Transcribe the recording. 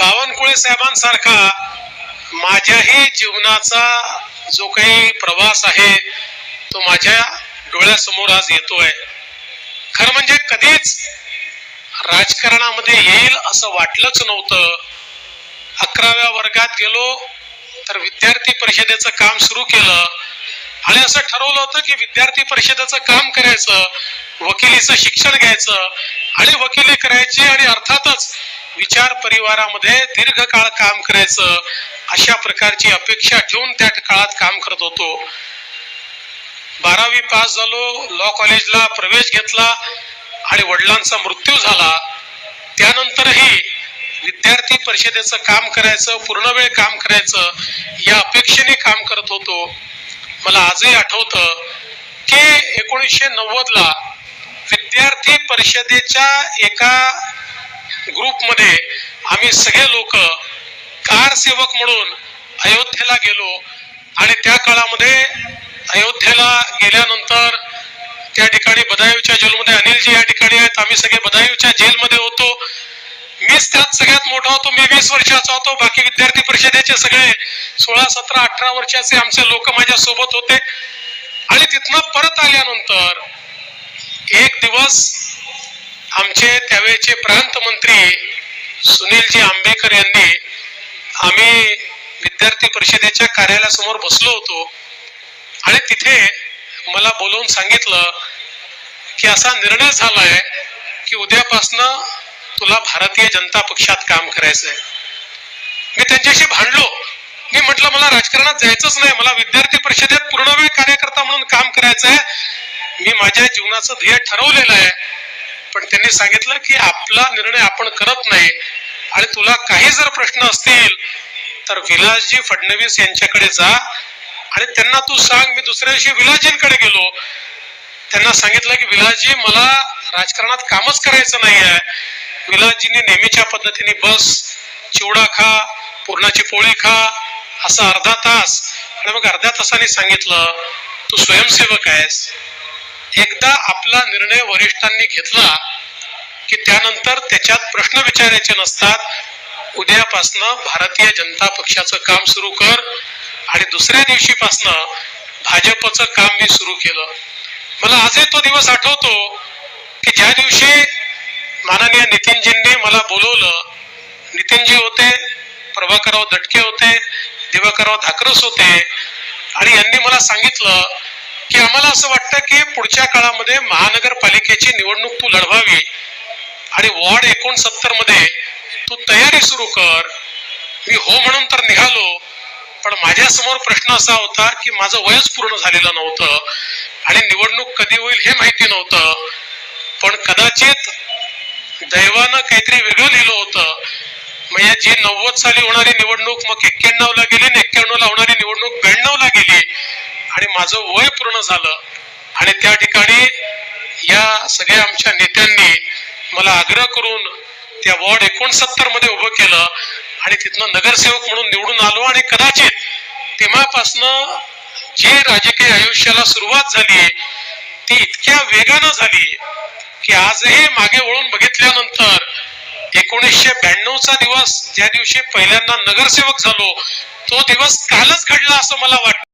बावनकुळे साहेबांसारखा माझ्याही जीवनाचा जो काही प्रवास आहे तो माझ्या डोळ्यासमोर आज येतोय. खरं म्हणजे कधीच राजकारणामध्ये येईल असं वाटलंच नव्हतं. अकराव्या वर्गात गेलो तर विद्यार्थी परिषदेचं काम सुरू केलं. आणि असं ठरवलं होतं की विद्यार्थी परिषदेचं काम करायचं वकिलीचं शिक्षण घ्यायचं. आणि वकिली करायची आणि अर्थातच विचार परिवारामध्ये दीर्घकाळ काम करायचं अशा प्रकारची अपेक्षा ठेवून त्या काळात काम करत होतो. बारावी पास झालो लॉ कॉलेजला प्रवेश घेतला आणि वडिलांचा मृत्यू झाला. त्यानंतरही विद्यार्थी परिषदेचं काम करायचं पूर्ण वेळ काम करायचं या अपेक्षेने काम करत होतो. मला आजही आठवतं की एकोणीसशे नव्वद ला विद्यार्थी परिषदेच्या एका ग्रुपमध्ये आम्ही सगळे लोक कार सेवक म्हणून अयोध्येला गेलो. आणि त्या काळामध्ये अयोध्येला गेल्यानंतर त्या ठिकाणी बदायूच्या जेलमध्ये अनिलजी या ठिकाणी आहेत. आम्ही सगळे बदायूच्या जेलमध्ये होतो. मीच त्यात सगळ्यात मोठा होतो. मी वीस वर्षाचा होतो. बाकी विद्यार्थी परिषदेचे सगळे सोळा सतरा अठरा वर्षाचे आमचे लोक माझ्या सोबत होते. आणि तिथनं परत आल्यानंतर एक दिवस आमचे त्यावेळेचे प्रांत मंत्री सुनीलजी आंबेकर यांनी आम्ही विद्यार्थी परिषदेच्या कार्यालयासमोर बसलो होतो. आणि तिथे मला बोलवून सांगितलं की असा निर्णय झालाय की उद्यापासनं तुला भारतीय जनता पक्षात काम करायचंय. मी त्यांच्याशी भांडलो. मी म्हटलं मला राजकारणात जायचंच नाही. मला विद्यार्थी परिषदेत पूर्ण वेळ कार्यकर्ता म्हणून काम करायचं आहे मी माझ्या जीवनाचं ध्येय ठरवलेलं आहे. पण त्यांनी सांगितलं की आपला निर्णय आपण करत नाही आणि तुला काही जर प्रश्न असतील तर विलासजी फडणवीस यांच्याकडे जा आणि त्यांना तू सांग मी दुसऱ्या दिवशी विलासजींकडे गेलो. त्यांना सांगितलं की विलासजी मला राजकारणात कामच करायचं नाही आहे विलासजींनी नेहमीच्या पद्धतीने बस चिवडा खा पुरणाची पोळी खा असं अर्धा तास. आणि मग अर्ध्या तासाने सांगितलं तू स्वयंसेवक आहेस. एकदा आपला निर्णय वरिष्ठांनी घेतला की त्यानंतर त्याच्यात प्रश्न विचारायचे नसतात उद्यापासनं भारतीय जनता पक्षाचं काम सुरू कर आणि दुसऱ्या दिवशीपासनं भाजपचं काम मी सुरू केलं. मला आजही तो दिवस आठवतो की ज्या दिवशी माननीय नितीनजींनी मला बोलवलं नितीनजी होते प्रभाकरराव दटके होते दिवाकरराव धाकरस होते आणि यांनी मला सांगितलं की आम्हाला असं वाटतं की पुढच्या काळामध्ये महानगरपालिकेची निवडणूक तू लढवावी आणि वॉर्ड एकोणसत्तरमध्ये तू तयारी सुरू कर. मी हो म्हणून तर निघालो पण माझ्यासमोर प्रश्न असा होता की माझं वयच पूर्ण झालेलं नव्हतं आणि निवडणूक कधी होईल हे माहिती नव्हतं. पण कदाचित दैवानं काहीतरी वेगळं लिहिलं होतं. मग या जी नव्वद साली होणारी निवडणूक मग एक्क्याण्णव ला गेली आणि एक्क्याण्णव ला होणारी आणि माझं वय पूर्ण झालं आणि त्या ठिकाणी या सगळ्या आमच्या नेत्यांनी मला आग्रह करून त्या वॉर्ड एकोणसत्तरमध्ये उभं केलं आणि तिथनं नगरसेवक म्हणून निवडून आलो आणि कदाचित तेव्हापासनं जे राजकीय आयुष्याला सुरुवात झाली ती इतक्या वेगानं झाली की आजही मागे वळून बघितल्यानंतर एकोणीसशे ब्याण्णवचा दिवस ज्या दिवशी पहिल्यांदा नगरसेवक झालो तो दिवस कालच घडला असं मला वाटतं.